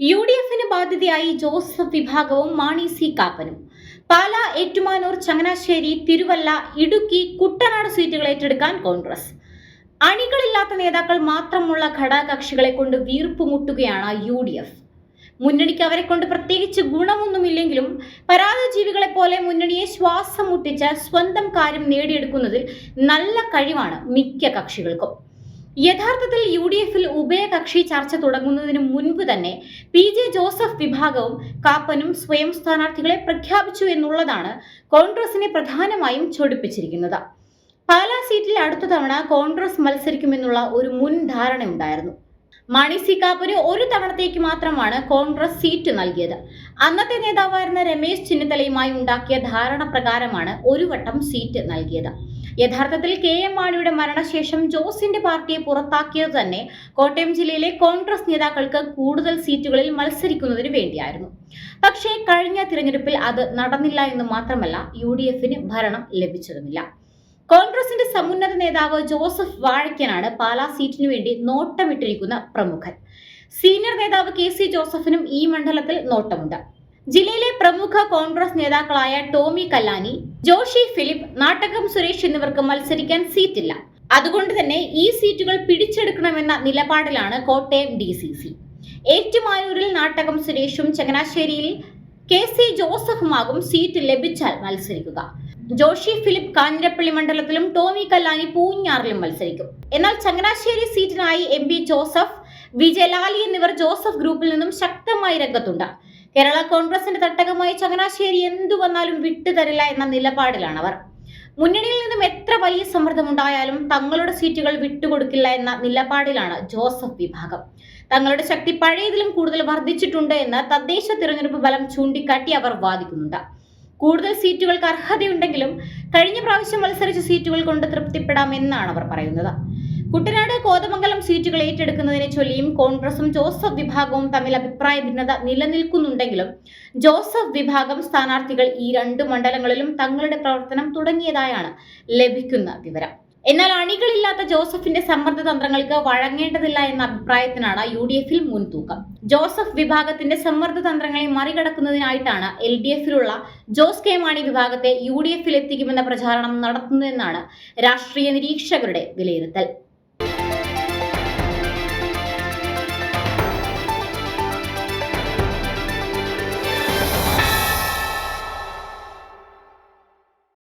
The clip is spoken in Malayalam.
യു ഡി എഫിന് ബാധ്യതയായി ജോസഫ് വിഭാഗവും മാണി സി കാപ്പനും. പാല ഏറ്റുമാനൂർ ചങ്ങനാശ്ശേരി തിരുവല്ല ഇടുക്കി കുട്ടനാട് സീറ്റുകൾ ഏറ്റെടുക്കാൻ കോൺഗ്രസ്. അണികളില്ലാത്ത നേതാക്കൾ മാത്രമുള്ള ഘടകകക്ഷികളെ കൊണ്ട് വീർപ്പുമുട്ടുകയാണ് യു ഡി എഫ് മുന്നണിക്ക് അവരെ കൊണ്ട് പ്രത്യേകിച്ച് ഗുണമൊന്നുമില്ലെങ്കിലും പരാതജീവികളെ പോലെ മുന്നണിയെ ശ്വാസം മുട്ടിച്ച് സ്വന്തം കാര്യം നേടിയെടുക്കുന്നതിൽ നല്ല കഴിവാണ് മിക്ക കക്ഷികൾക്കും. യഥാർത്ഥത്തിൽ യു ഡി എഫിൽ ഉഭയകക്ഷി ചർച്ച തുടങ്ങുന്നതിന് മുൻപ് തന്നെ പി ജെ ജോസഫ് വിഭാഗവും കാപ്പനും സ്വയം സ്ഥാനാർത്ഥികളെ പ്രഖ്യാപിച്ചു എന്നുള്ളതാണ് കോൺഗ്രസിനെ പ്രധാനമായും ചൊടിപ്പിച്ചിരിക്കുന്നത്. പാലാ സീറ്റിൽ അടുത്ത തവണ കോൺഗ്രസ് മത്സരിക്കുമെന്നുള്ള ഒരു മുൻ ധാരണയുണ്ടായിരുന്നു മാണി സി കാപ്പന് ഒരു തവണത്തേക്ക് മാത്രമാണ് കോൺഗ്രസ് സീറ്റ് നൽകിയത്. അന്നത്തെ നേതാവായിരുന്ന രമേശ് ചെന്നിത്തലയുമായി ഉണ്ടാക്കിയ ധാരണ പ്രകാരമാണ് ഒരു വട്ടം സീറ്റ് നൽകിയത്. യഥാർത്ഥത്തിൽ കെ എം മാണിയുടെ മരണശേഷം ജോസിന്റെ പാർട്ടിയെ പുറത്താക്കിയത് തന്നെ കോട്ടയം ജില്ലയിലെ കോൺഗ്രസ് നേതാക്കൾക്ക് കൂടുതൽ സീറ്റുകളിൽ മത്സരിക്കുന്നതിന് വേണ്ടിയായിരുന്നു. പക്ഷേ കഴിഞ്ഞ തിരഞ്ഞെടുപ്പിൽ അത് നടന്നില്ല എന്ന് മാത്രമല്ല യു ഡി എഫിന് ഭരണം ലഭിച്ചതുമില്ല. കോൺഗ്രസിന്റെ സമുന്നത നേതാവ് ജോസഫ് വാഴയ്ക്കനാണ് പാലാ സീറ്റിനു വേണ്ടി നോട്ടമിട്ടിരിക്കുന്ന പ്രമുഖൻ. സീനിയർ നേതാവ് കെ സി ജോസഫിനും ഈ മണ്ഡലത്തിൽ നോട്ടമുണ്ട്. ജില്ലയിലെ പ്രമുഖ കോൺഗ്രസ് നേതാക്കളായ ടോമി കല്ലാനി ജോഷി ഫിലിപ്പ് നാട്ടകം സുരേഷ് എന്നിവർക്ക് മത്സരിക്കാൻ സീറ്റില്ല. അതുകൊണ്ട് തന്നെ ഈ സീറ്റുകൾ പിടിച്ചെടുക്കണമെന്ന നിലപാടിലാണ് കോട്ടയം ഡി സി സി. ഏറ്റുമാനൂരിൽ നാട്ടകം സുരേഷും ചങ്ങനാശ്ശേരിയിൽ കെ സി ജോസഫുമാകും സീറ്റ് ലഭിച്ചാൽ മത്സരിക്കുക. ജോഷി ഫിലിപ്പ് കാഞ്ഞിരപ്പള്ളി മണ്ഡലത്തിലും ടോമി കല്ലാനി പൂഞ്ഞാറിലും മത്സരിക്കും. എന്നാൽ ചങ്ങനാശ്ശേരി സീറ്റിനായി എം പി ജോസഫ് വിജയലാലി എന്നിവർ ജോസഫ് ഗ്രൂപ്പിൽ നിന്നും ശക്തമായി രംഗത്തുണ്ട്. കേരള കോൺഗ്രസിന്റെ തട്ടകമായി ചങ്ങനാശ്ശേരി എന്തു വന്നാലും വിട്ടുതരില്ല എന്ന നിലപാടിലാണ് അവർ മുന്നണിയിൽ നിന്നും എത്ര വലിയ സമ്മർദ്ദമുണ്ടായാലും തങ്ങളുടെ സീറ്റുകൾ വിട്ടുകൊടുക്കില്ല എന്ന നിലപാടിലാണ് ജോസഫ് വിഭാഗം. തങ്ങളുടെ ശക്തി പഴയതിലും കൂടുതൽ വർദ്ധിച്ചിട്ടുണ്ട് എന്ന് തദ്ദേശ തിരഞ്ഞെടുപ്പ് ബലം ചൂണ്ടിക്കാട്ടി അവർ വാദിക്കുന്നുണ്ട്. കൂടുതൽ സീറ്റുകൾക്ക് അർഹതയുണ്ടെങ്കിലും കഴിഞ്ഞ പ്രാവശ്യം മത്സരിച്ച സീറ്റുകൾ കൊണ്ട് തൃപ്തിപ്പെടാമെന്നാണ് അവർ പറയുന്നത്. കുട്ടനാട് കോതമംഗലം സീറ്റുകൾ ഏറ്റെടുക്കുന്നതിനെ ചൊല്ലിയും കോൺഗ്രസും ജോസഫ് വിഭാഗവും തമ്മിൽ അഭിപ്രായ ഭിന്നത നിലനിൽക്കുന്നുണ്ടെങ്കിലും ജോസഫ് വിഭാഗം സ്ഥാനാർത്ഥികൾ ഈ രണ്ട് മണ്ഡലങ്ങളിലും തങ്ങളുടെ പ്രവർത്തനം തുടങ്ങിയതായാണ് ലഭിക്കുന്ന വിവരം. എന്നാൽ അണികളില്ലാത്ത ജോസഫിന്റെ സമ്മർദ്ദ തന്ത്രങ്ങൾക്ക് വഴങ്ങേണ്ടതില്ല എന്ന അഭിപ്രായത്തിനാണ് യു ഡി എഫിൽ മുൻതൂക്കം. ജോസഫ് വിഭാഗത്തിന്റെ സമ്മർദ്ദ തന്ത്രങ്ങളെ മറികടക്കുന്നതിനായിട്ടാണ് എൽ ഡി എഫിലുള്ള ജോസ് കെ മാണി വിഭാഗത്തെ യു ഡി എഫിൽ എത്തിക്കുമെന്ന പ്രചാരണം നടത്തുന്നതെന്നാണ് രാഷ്ട്രീയ നിരീക്ഷകരുടെ വിലയിരുത്തൽ.